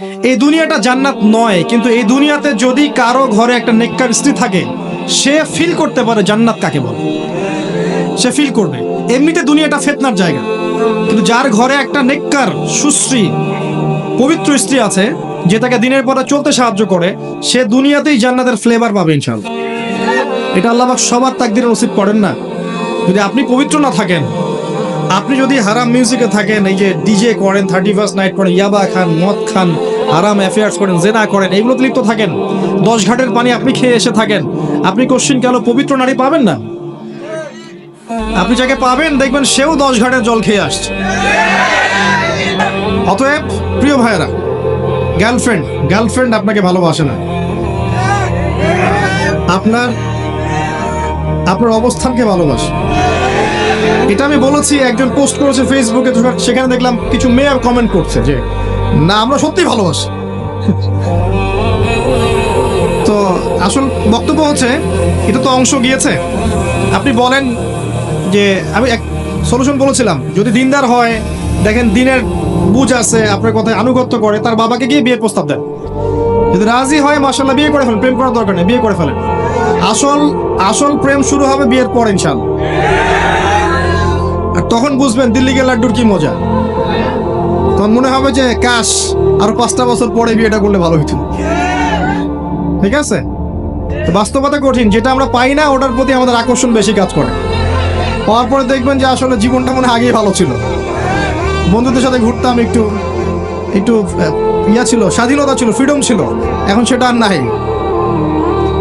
এই দুনিয়াটা জান্নাত নয়, কিন্তু এই দুনিয়াতে যদি কারও ঘরে একটা নেককার স্ত্রী থাকে, সে ফিল করতে পারে জান্নাত কাকে বলে। সে ফিল করবে। এমনিতে দুনিয়াটা ফেতনার জায়গা। কিন্তু যার ঘরে একটা নেককার, সুশ্রী, পবিত্র স্ত্রী আছে, যে তাকে দিনের পরে চলতে সাহায্য করে, সে দুনিয়াতেই জান্নাতের ফ্লেভার পাবে ইনশাল্লাহ এটা আল্লাহ সবার তাকদিরে নসিব করেন না। যদি আপনি পবিত্র না থাকেন আপনি যদি হারাম মিউজিকে থাকেন, এই যে ডিজে করেন থার্টি ফার্স্ট নাইট করেন, ইয়াবা খান, মদ খান, হারাম অ্যাফেয়ার্স করেন, জেনা করেন এইগুলোতে লিপ্ত থাকেন। দশ ঘাটের পানি আপনি খেয়ে এসে থাকেন। আপনি কোশ্চিন কেন পবিত্র নারী পাবেন না? আপনি যাকে পাবেন, দেখবেন সেও দশ ঘাটের জল খেয়ে আসছে। অতএব, প্রিয় ভাইয়েরা গার্লফ্রেন্ড গার্লফ্রেন্ড আপনাকে ভালোবাসে না। আপনার আপনার অবস্থানকে ভালোবাসে। এটা আমি বলেছি একজন পোস্ট করেছে ফেসবুকে তো সেখানে দেখলাম কিছু মেয়ে কমেন্ট করছে। যে না আমরা সত্যি ভালোবাসি। তো আসল বক্তব্য হচ্ছে এটা তো অংশ গিয়েছে। আপনি বলেন যে আমি এক সলিউশন বলেছিলাম যদি দিনদার হয় দেখেন দিনের বুঝ আছে আপনার কথায় আনুগত্য করে তার বাবাকে গিয়ে বিয়ের প্রস্তাব দেন। যদি রাজি হয় মাসাল্লাহ বিয়ে করে ফেলেন প্রেম করার দরকার নেই বিয়ে করে ফেলেন। আসল আসল প্রেম শুরু হবে বিয়ের পর ইনশাল আর তখন বুঝবেন দিল্লি গে লাড্ডুর কি মজা। তখন মনে হবে যে, কাশ, আর পাঁচটা বছর পরে বিয়েটা করলে ভালো হইতো। ঠিক আছে? বাস্তবতা কঠিন, যেটা আমরা পাই না, ওটার প্রতি আমাদের আকর্ষণ বেশি কাজ করে। পাওয়ার পরে দেখবেন যে, আসলে জীবনটা মনে আগেই ভালো ছিল। বন্ধুদের সাথে ঘুরতাম, একটু একটু ইয়া ছিল, স্বাধীনতা ছিল ফ্রিডম ছিল। এখন সেটা আর নাই।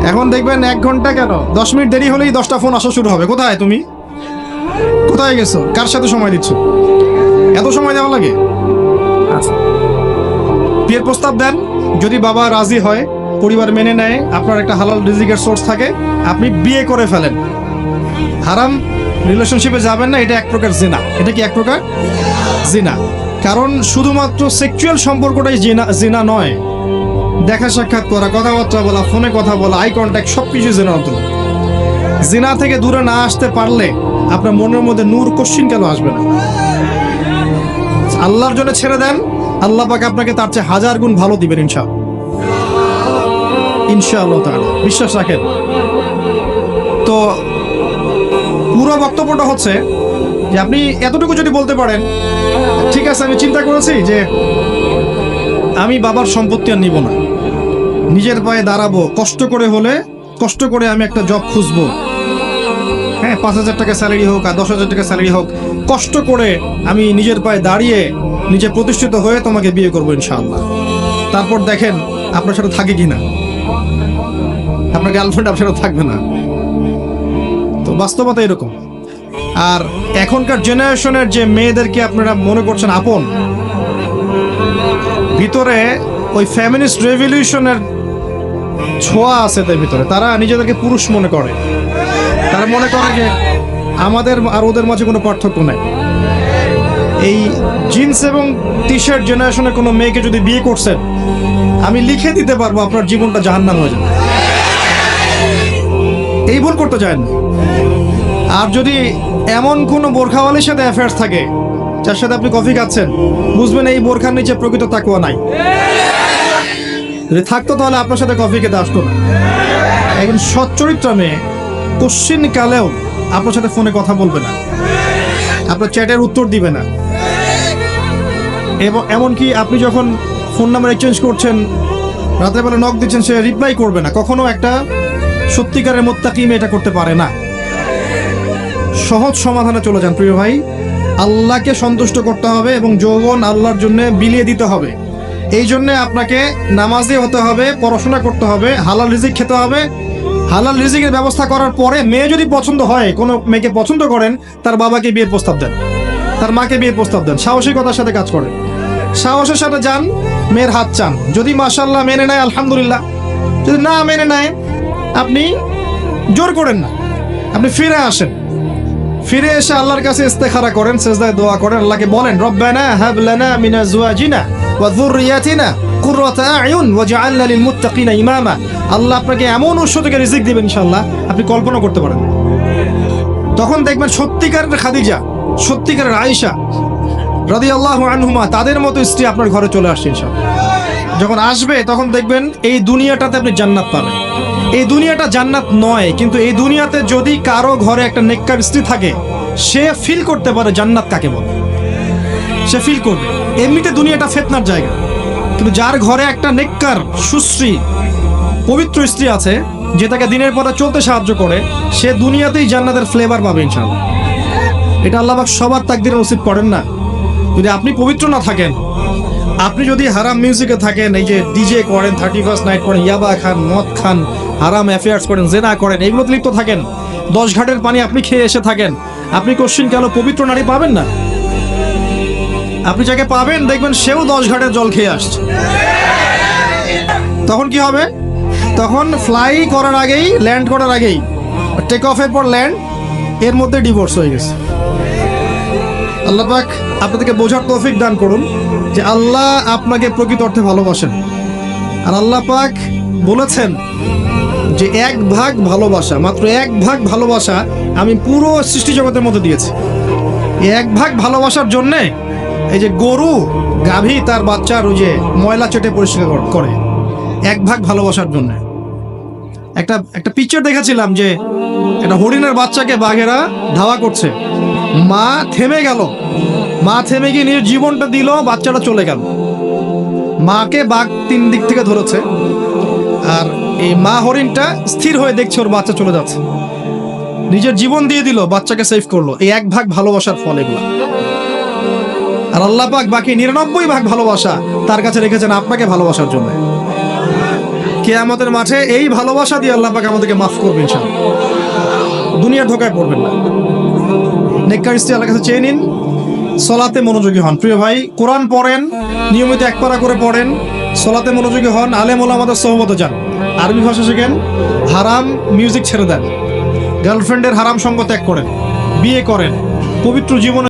এখন দেখবেন এক ঘণ্টা কেন? দশ মিনিট দেরি হলেই দশটা ফোন আসা শুরু হবে। কোথায় তুমি? কোথায় গেছো? কার সাথে সময় দিচ্ছ? এত সময় দেওয়া লাগে? আচ্ছা। বিয়ের প্রস্তাব দেন। যদি বাবা রাজি হয় পরিবার মেনে নেয় আপনার একটা হালাল রিজিকের সোর্স থাকে আপনি বিয়ে করে ফেলেন। হারাম রিলেশনশিপে যাবেন না এটা এক প্রকার জিনা। এটা কি এক প্রকার? জিনা। কারণ শুধুমাত্র সেক্সুয়াল সম্পর্কটাই জিনা জিনা নয়। দেখা সাক্ষাৎ করা কথাবার্তা বলা ফোনে কথা বলা আই কন্ট্যাক্ট সব কিছু জিনার অন্তর্গত জিনা থেকে দূরে না আসতে পারলে আপনার মনের মধ্যে নূর কোশ্চিন কেন আসবে না? আল্লাহর জন্য ছেড়ে দেন, আল্লাহ পাক আপনাকে তার চেয়ে হাজার গুণ ভালো দিবেন ইনশা ইনশাআল্লাহ বিশ্বাস রাখেন। তো পুরো বক্তব্যটা হচ্ছে যে আপনি এতটুকু যদি বলতে পারেন, ঠিক আছে, আমি চিন্তা করেছি যে আমি বাবার সম্পত্তি আর নিব না। নিজের পায়ে দাঁড়াবো, কষ্ট করে হলে, কষ্ট করে আমি একটা জব খুঁজবো। হ্যাঁ পাঁচ হাজার টাকা স্যালারি হোক আর দশ হাজার টাকা স্যালারি হোক, কষ্ট করে আমি নিজের পায়ে দাঁড়িয়ে নিজে প্রতিষ্ঠিত হয়ে তোমাকে বিয়ে করব ইনশাআল্লাহ। তারপর দেখেন আপনার সাথে থাকে কিনা আপনার গার্লফ্রেন্ড আপনার সাথে থাকবে না। তো বাস্তবতা এরকম। আর এখনকার জেনারেশনের যে মেয়েদেরকে আপনারা মনে করছেন আপন, ভিতরে ওই ফ্যামিনিস্ট রেভলিউশনের ছোঁয়া আছে তার ভিতরে। তারা নিজেদেরকে পুরুষ মনে করে। মনে করে যে আমাদের আর ওদের মাঝে কোনো পার্থক্য নাই। এই জিন্স এবং টি শার্ট জেনারেশনের কোনো মেয়েকে যদি বিয়ে করছেন, আমি লিখে দিতে পারব আপনার জীবনটা জাহান্নাম হয়ে যাবে। এই ভুল করতে চায় না। আর যদি এমন কোনো বোরখাওয়ালির সাথে অ্যাফেয়ার্স থাকে, যার সাথে আপনি কফি খাচ্ছেন, বুঝবেন এই বোরখার নিচে প্রকৃত তাকুয়া নাই। যদি থাকতো তাহলে আপনার সাথে কফি খেতে আসতো না। একজন সচ্চরিত্র মেয়ে কোশ্চিন কালেও আপনার সাথে ফোনে কথা বলবে না। আপনার চ্যাটের উত্তর দিবে না। এবং এমনকি আপনি যখন ফোন নাম্বার এক্সচেঞ্জ করছেন রাতের বেলা নক দিচ্ছেন, সে রিপ্লাই করবে না। কখনো একটা সত্যিকারের মোত্তাকি মেয়ে এটা করতে পারে না। সহজ সমাধানে চলে যান প্রিয় ভাই। আল্লাহকে সন্তুষ্ট করতে হবে এবং যৌবন আল্লাহর জন্য বিলিয়ে দিতে হবে। এই জন্যে আপনাকে নামাজি হতে হবে, পড়াশোনা করতে হবে, হালাল রিজিক খেতে হবে হালাল রিজিকের ব্যবস্থা করার পরে মেয়ে যদি পছন্দ হয়, কোনো মেয়েকে পছন্দ করেন, তার বাবাকে বিয়ের প্রস্তাব দেন। তার মাকে বিয়ের প্রস্তাব দেন। সাহসিকতার সাথে কাজ করেন। সাহসের সাথে যান, মেয়ের হাত চান। যদি মাশাল্লাহ মেনে নেয়, আলহামদুলিল্লাহ। যদি না মেনে নেয়, আপনি জোর করেন না। আপনি ফিরে আসেন। ফিরে এসে আল্লাহর কাছে ইস্তেখারা করেন, সেজদায় দোয়া করেন, আল্লাহকে বলেন, রব্বানা হাব লানা মিন আজওয়াজিনা ওয়া যুররিয়াতিনা আল্লাহ আপনাকে এমন উৎস থেকে রিজিক দিবেন আপনি কল্পনা করতে পারেন। তখন দেখবেন সত্যিকারের খাদিজা, সত্যিকারের আয়েশা রাদিয়াল্লাহু আনহুমা, তাদের মতো স্ত্রী আপনার ঘরে চলে আসছে ইনশাআল্লাহ। যখন আসবে, তখন দেখবেন এই দুনিয়াটাতে আপনি জান্নাত পাবেন। এই দুনিয়াটা জান্নাত নয়, কিন্তু এই দুনিয়াতে যদি কারও ঘরে একটা নেককার স্ত্রী থাকে, সে ফিল করতে পারে জান্নাত কাকে বলে। সে ফিল করবে। এমনিতে দুনিয়াটা ফেতনার জায়গা। কিন্তু যার ঘরে একটা নেককার সুশ্রী, পবিত্র স্ত্রী আছে, যে তাকে দিনের পরে চলতে সাহায্য করে, সে দুনিয়াতেই জান্নাতের ফ্লেভার পাবে ইনশাআল্লাহ। এটা আল্লাহ সবার তাকদিরে নসিব করেন না। যদি আপনি পবিত্র না থাকেন, আপনি যদি হারাম মিউজিকে থাকেন, এই যে ডিজে করেন থার্টি ফার্স্ট নাইট করেন, ইয়াবা খান, মদ খান, হারাম অ্যাফেয়ার্স করেন, জেনা করেন এগুলোতে লিপ্ত থাকেন। দশ ঘাটের পানি আপনি খেয়ে এসে থাকেন। আপনি কোশ্চিন কেন পবিত্র নারী পাবেন না? আপনি যাকে পাবেন, দেখবেন সেও দশ ঘাটের জল খেয়ে আসছে। তখন কি হবে? তখন ফ্লাই করার আগেই ল্যান্ড করার আগেই টেক অফের পর ল্যান্ড এর মধ্যে ডিভোর্স হয়ে গেছে। আল্লাহ পাক আপনাদেরকে বোঝার তৌফিক দান করুন যে আল্লাহ আপনাকে প্রকৃত অর্থে ভালোবাসেন। আর আল্লাহ পাক বলেছেন যে এক ভাগ ভালোবাসা, মাত্র এক ভাগ ভালোবাসা আমি পুরো সৃষ্টি জগতের মধ্যে দিয়েছি। এক ভাগ ভালোবাসার জন্যে এই যে গরু, গাভী তার বাচ্চার ওই যে ময়লা চেটে পরিষ্কার কর- এক ভাগ ভালোবাসার জন্য। একটা একটা পিকচার দেখেছিলাম যে একটা হরিণের বাচ্চাকে বাঘেরা ধাওয়া করছে। মা থেমে গেল। মা থেমে গিয়ে নিজের জীবনটা দিল, বাচ্চাটা চলে গেল। মাকে বাঘ তিন দিক থেকে ধরেছে। আর এই মা হরিণটা স্থির হয়ে দেখছে ওর বাচ্চা চলে যাচ্ছে। নিজের জীবন দিয়ে দিল, বাচ্চাকে সেভ করল। এই এক ভাগ ভালোবাসার ফল এগুলা। আর আল্লাহ পাক বাকি নিরানব্বই ভাগ ভালোবাসা তার কাছে রেখেছেন আপনাকে ভালোবাসার জন্য। কেয়ামতের মাঠে এই ভালোবাসা দিয়ে আল্লাহ পাক আমাদেরকে মাফ ইনশাআল্লাহ। দুনিয়ার ধোকায় পড়বেন না। আল্লাহ কাছে চেয়ে নিন। সলাতে মনোযোগী হন। প্রিয় ভাই, কোরআন পড়েন, নিয়মিত এক পারা করে পড়েন। সলাতে মনোযোগী হন আলেম আমাদের সহমত যান আরবি ভাষা শেখেন, হারাম মিউজিক ছেড়ে দেন। গার্লফ্রেন্ডের হারাম সঙ্গ ত্যাগ করেন। বিয়ে করেন। পবিত্র জীবনে